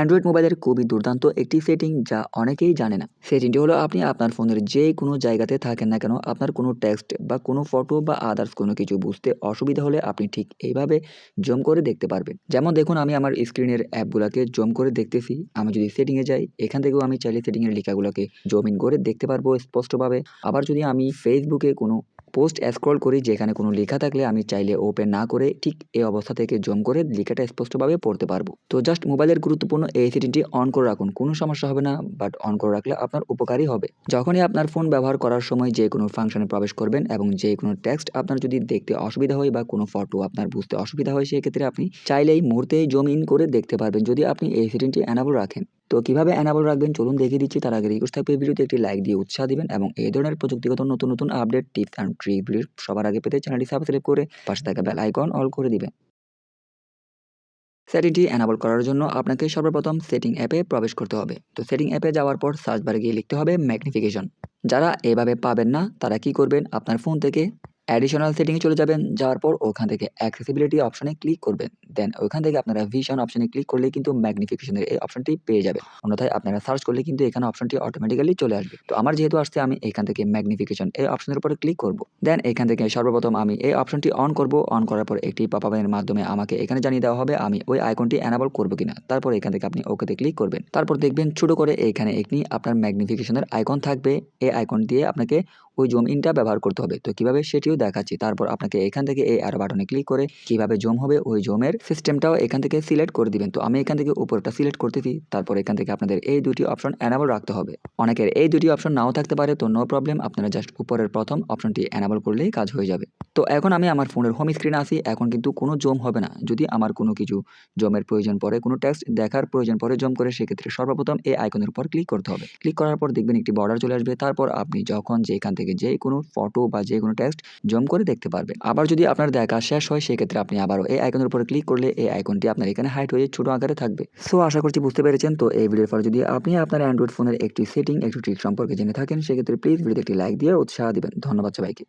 Android মোবাইলের খুবই দুর্দান্ত একটি সেটিং যা অনেকেই জানে না। সেটিংটি হলো আপনি আপনার ফোনের যে কোনো জায়গাতে থাকেন না কেন, আপনার কোনো টেক্সট বা কোনো ফটো বা আদার্স কোনো কিছু বুঝতে অসুবিধা হলে আপনি ঠিক এইভাবে জম করে দেখতে পারবেন। যেমন দেখুন, আমি আমার স্ক্রিনের অ্যাপগুলোকে জম করে দেখতেছি। আমি যদি সেটিংয়ে যাই, এখান থেকেও আমি চাইলে সেটিংয়ের লেখাগুলোকে জুম ইন করে দেখতে পারব স্পষ্টভাবে। আবার যদি আমি ফেসবুকে কোনো পোস্ট স্ক্রল করি যেখানে কোনো লেখা থাকলে আমি চাইলে ওপেন না করে ঠিক এই অবস্থা থেকে জুম করে লেখাটা স্পষ্টভাবে পড়তে পারব। তো জাস্ট মোবাইলের গুরুত্বপূর্ণ এই সেটিংটি অন করে রাখুন, কোনো সমস্যা হবে না বাট অন করে রাখলে আপনার উপকারই হবে। যখনই আপনার ফোন ব্যবহার করার সময় যে কোনো ফাংশনে প্রবেশ করবেন এবং যে কোনো টেক্সট আপনার যদি দেখতে অসুবিধা হয় বা কোনো ফটো আপনার বুঝতে অসুবিধা হয়, সেক্ষেত্রে আপনি চাইলেই মুহূর্তেই জম ইন করে দেখতে পারবেন যদি আপনি এই সেটিংটি অ্যানাবল রাখেন। তো কীভাবে অ্যানাবল রাখবেন? চলুন দেখিয়ে দিচ্ছি। তার আগে রিকোয়েস্ট থাকবে ভিডিওতে একটি লাইক দিয়ে উৎসাহ দিবেন এবং এই ধরনের প্রযুক্তিগত নতুন নতুন update tips and trick video সবার আগে পেতে চ্যানেলটি সাবস্ক্রাইব করে পাশে থাকা বেল আইকন অল করে দিবেন। সেটিংটি অ্যানাবল করার জন্য আপনাকে সর্বপ্রথম সেটিং অ্যাপে প্রবেশ করতে হবে। তো সেটিং অ্যাপে যাওয়ার পর সার্চ বারে গিয়ে লিখতে হবে ম্যাগনিফিকেশন যারা এভাবে পাবেন না, তারা কি করবেন? আপনার ফোন থেকে অ্যাডিশনাল সেটিংয়ে চলে যাবেন। যাওয়ার পর ওখান থেকে অ্যাক্সেসিবিলিটি অপশনে ক্লিক করবেন। দেন ওইখান থেকে আপনারা ভিশন অপশনে ক্লিক করলে কিন্তু ম্যাগনিফিকেশনের এই অপশনটি পেয়ে যাবেন। অন্যথায় আপনারা সার্চ করলে কিন্তু এখানে অপশনটি অটোমেটিক্যালি চলে আসবে। তো আমার যেহেতু আসছে, আমি এখান থেকে ম্যাগনিফিকেশন এই অপশনের উপরে ক্লিক করব। দেন এখান থেকে সর্বপ্রথম আমি এই অপশনটি অন করব। অন করার পর একটি পপাবের মাধ্যমে আমাকে এখানে জানিয়ে দেওয়া হবে, আমি ওই আইকনটি অ্যানাবল করব কিনা। তারপর এখান থেকে আপনি ওকেতে ক্লিক করবেন। তারপর দেখবেন ছোট করে এখানে একটি আপনার ম্যাগনিফিকেশনের আইকন থাকবে। এই আইকন দিয়ে আপনাকে ওই জুম ইনটা ব্যবহার করতে হবে। তো কীভাবে সেটিও দেখাচ্ছি। তারপর আপনাকে এখান থেকে এই আরও বাটনে ক্লিক করে কীভাবে জুম হবে ওই জুমের সিস্টেমটাও এখান থেকে সিলেক্ট করে দিবেন। তো আমি এখান থেকে উপরটা সিলেক্ট করতেছি। তারপর এখান থেকে আপনাদের এই দুটি অপশন অ্যানাবল রাখতে হবে। অনেকের এই দুটি অপশন নাও থাকতে পারে। তো নো প্রবলেম আপনারা জাস্ট উপরের প্রথম অপশনটি অ্যানাবল করলেই কাজ হয়ে যাবে। তো এখন আমি আমার ফোনের হোম স্ক্রিনে আসি এখন কিন্তু কোনো জুম হবে না। যদি আমার কোনো কিছু জমের প্রয়োজন পড়ে, কোনো টেক্সট দেখার প্রয়োজন পড়ে জম করে, সেক্ষেত্রে সর্বপ্রথম এই আইকনের উপর ক্লিক করতে হবে। ক্লিক করার পর দেখবেন একটি বর্ডার চলে আসবে। তারপর আপনি যখন যেখান থেকে যে কোনো ফটো বা যে কোনো টেক্সট জম করে দেখতে পারবেন আবার যদি আপনার দেখা শেষ হয়, সেক্ষেত্রে আপনি আবারও এই আইকনের উপর ক্লিক করলে এই আইকনটি আপনার এখানে হাইট হয়ে ছোটো আকারে থাকবে। সো আশা করছি বুঝতে পেরেছেন। তো এই ভিডিওর ফলে যদি আপনি আপনার অ্যান্ড্রয়েড ফোনের একটি সেটিং একটি ট্রিক সম্পর্কে জেনে থাকেন, সেক্ষেত্রে প্লিজ ভিডিওতে একটি লাইক দিয়ে উৎসাহ দেবেন। ধন্যবাদ সবাইকে।